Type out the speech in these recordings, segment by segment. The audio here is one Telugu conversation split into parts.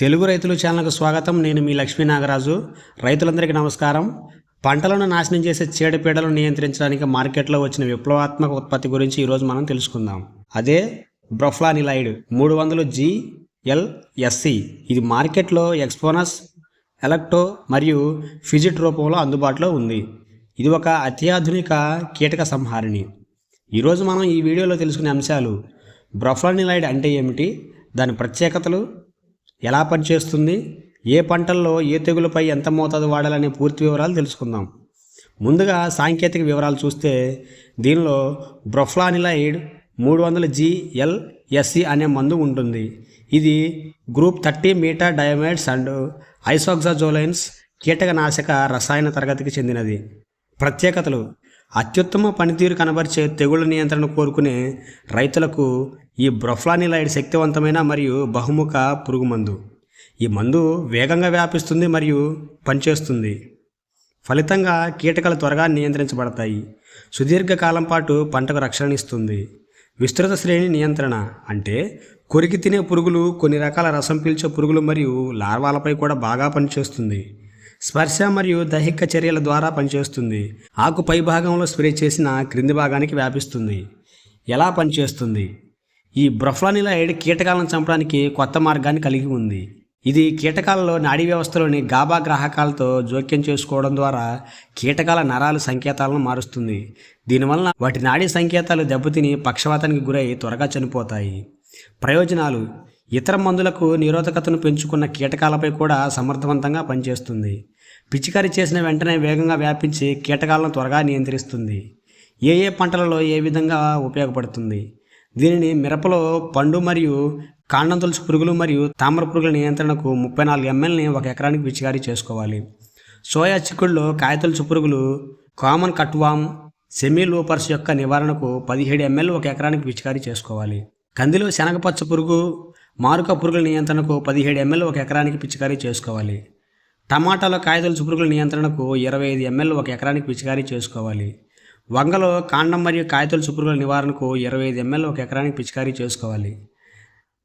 తెలుగు రైతులు ఛానల్కు స్వాగతం. నేను మీ లక్ష్మీ నాగరాజు. రైతులందరికీ నమస్కారం. పంటలను నాశనం చేసే చీడపీడలను నియంత్రించడానికి మార్కెట్లో వచ్చిన విప్లవాత్మక ఉత్పత్తి గురించి ఈరోజు మనం తెలుసుకుందాం. అదే బ్రొఫ్లానిలైడ్ మూడు వందలు జిఎల్ఎస్సి ఇది మార్కెట్లో ఎక్స్పోనస్ ఎలక్టో మరియు ఫిజిట్ రూపంలో అందుబాటులో ఉంది. ఇది ఒక అత్యాధునిక కీటక సంహారిణి. ఈరోజు మనం ఈ వీడియోలో తెలుసుకునే అంశాలు బ్రొఫ్లానిలైడ్ అంటే ఏమిటి? దాని ప్రత్యేకతలు ఎలా పనిచేస్తుంది? ఏ పంటల్లో ఏ తెగులపై ఎంత మోతాదు వాడాలనే పూర్తి వివరాలు తెలుసుకుందాం. ముందుగా సాంకేతిక వివరాలు చూస్తే దీనిలో బ్రొఫ్లానిలైడ్ మూడు వందల జిఎల్ఎస్సి అనే మందు ఉంటుంది. ఇది group thirty meta diamides and isoxazolines కీటకనాశక రసాయన తరగతికి చెందినది. ప్రత్యేకతలు అత్యుత్తమ పనితీరు కనబరిచే తెగుళ్ళ నియంత్రణ కోరుకునే రైతులకు ఈ బ్రొఫ్లానిలైడ్ శక్తివంతమైన మరియు బహుముఖ పురుగు మందు ఈ మందు వేగంగా వ్యాపిస్తుంది మరియు పనిచేస్తుంది. ఫలితంగా కీటకాలు త్వరగా నియంత్రించబడతాయి. సుదీర్ఘకాలం పాటు పంటకు రక్షణనిస్తుంది విస్తృత శ్రేణి నియంత్రణ అంటే కొరికి తినే పురుగులు కొన్ని రకాల రసం పీల్చే పురుగులు మరియు లార్వాలపై కూడా బాగా పనిచేస్తుంది. స్పర్శ మరియు దైహిక చర్యల ద్వారా పనిచేస్తుంది. ఆకు పై భాగంలో స్ప్రే చేసిన క్రింది భాగానికి వ్యాపిస్తుంది. ఎలా పనిచేస్తుంది? ఈ బ్రొఫ్లానిలైడ్ కీటకాలను చంపడానికి కొత్త మార్గాన్ని కలిగి ఉంది. ఇది కీటకాలలో నాడీ వ్యవస్థలోని గాబా గ్రాహకాలతో జోక్యం చేసుకోవడం ద్వారా కీటకాల నరాలు సంకేతాలను మారుస్తుంది. దీనివల్ల వాటి నాడీ సంకేతాలు దెబ్బతిని పక్షవాతానికి గురై త్వరగా చనిపోతాయి. ప్రయోజనాలు. ఇతర మందులకు నిరోధకతను పెంచుకున్న కీటకాలపై కూడా సమర్థవంతంగా పనిచేస్తుంది. పిచికారీ చేసిన వెంటనే వేగంగా వ్యాపించి కీటకాలను త్వరగా నియంత్రిస్తుంది. ఏ ఏ పంటలలో ఏ విధంగా ఉపయోగపడుతుంది? దీనిని మిరపలో పండు మరియు కాండం తులసి పురుగులు మరియు తామర పురుగుల నియంత్రణకు ముప్పై నాలుగు ఎంఎల్ని ఒక ఎకరానికి పిచికారీ చేసుకోవాలి. సోయా చిక్కుడులో కాయతొలుచు పురుగులు కామన్ కట్వామ్ సెమీ లూపర్స్ యొక్క నివారణకు పదిహేడు ఎంఎల్ ఒక ఎకరానికి పిచికారీ చేసుకోవాలి. కందిలో శనగపచ్చ పురుగు మారుక పురుగుల నియంత్రణకు పదిహేడు ఎంఎల్ ఒక ఎకరానికి పిచికారీ చేసుకోవాలి. టమాటాలో కాయతొలుచు పురుగుల నియంత్రణకు ఇరవై ఐదు ఎంఎల్ ఒక ఎకరానికి పిచికారీ చేసుకోవాలి. వంగలో కాండం మరియు కాయతొలుచు పురుగుల నివారణకు ఇరవై ఐదు ఎంఎల్ ఒక ఎకరానికి పిచికారీ చేసుకోవాలి.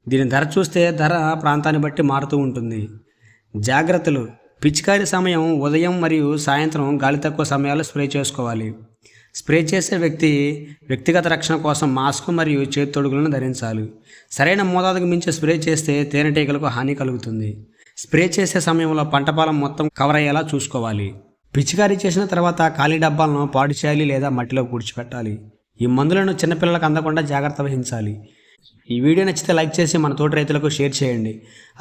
దీని ధర చూస్తే ధర ప్రాంతాన్ని బట్టి మారుతూ ఉంటుంది. జాగ్రత్తలు. పిచికారీ సమయం ఉదయం మరియు సాయంత్రం గాలి తక్కువ సమయాల్లో స్ప్రే చేసుకోవాలి. స్ప్రే చేసే వ్యక్తి వ్యక్తిగత రక్షణ కోసం మాస్క్ మరియు చేతి తొడుగులను ధరించాలి. సరైన మోతాదుకు మించి స్ప్రే చేస్తే తేనెటీగలకు హాని కలుగుతుంది. స్ప్రే చేసే సమయంలో పంటపాలం మొత్తం కవర్ అయ్యేలా చూసుకోవాలి. పిచికారీ చేసిన తర్వాత ఖాళీ డబ్బాలను పాడు చేయాలి లేదా మట్టిలో పూడ్చిపెట్టాలి ఈ మందులను చిన్నపిల్లలకు అందకుండా జాగ్రత్త వహించాలి. ఈ వీడియో నచ్చితే లైక్ చేసి మన తోటి రైతులకు షేర్ చేయండి.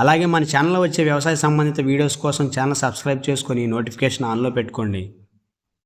అలాగే మన ఛానల్లో వచ్చే వ్యవసాయ సంబంధిత వీడియోస్ కోసం ఛానల్ సబ్స్క్రైబ్ చేసుకొని నోటిఫికేషన్ ఆన్లో పెట్టుకోండి.